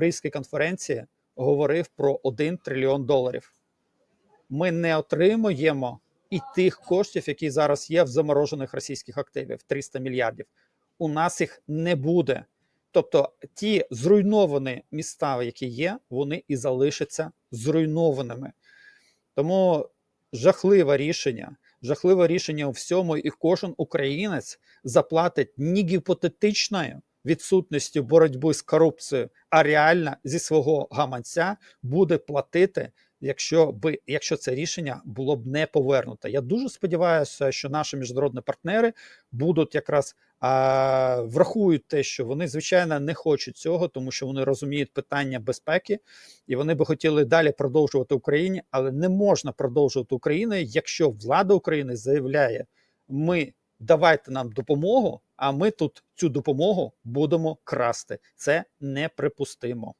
Паризькій конференції говорив про 1 трильйон доларів. Ми не отримуємо і тих коштів, які зараз є в заморожених російських активів 300 мільярдів. У нас їх не буде. Тобто ті зруйновані міста, які є, вони і залишаться зруйнованими. Тому жахливе рішення, жахливе рішення у всьому, і кожен українець заплатить не гіпотетичною відсутністю боротьби з корупцією, а реально зі свого гаманця буде платити, якщо би якщо це рішення було б не повернуто. Я дуже сподіваюся, що наші міжнародні партнери будуть якраз а, врахують те, що вони звичайно не хочуть цього, тому що вони розуміють питання безпеки, і вони би хотіли далі продовжувати Україні, але не можна продовжувати Україну, якщо влада України заявляє, ми давайте нам допомогу, а ми тут цю допомогу будемо красти. Це неприпустимо.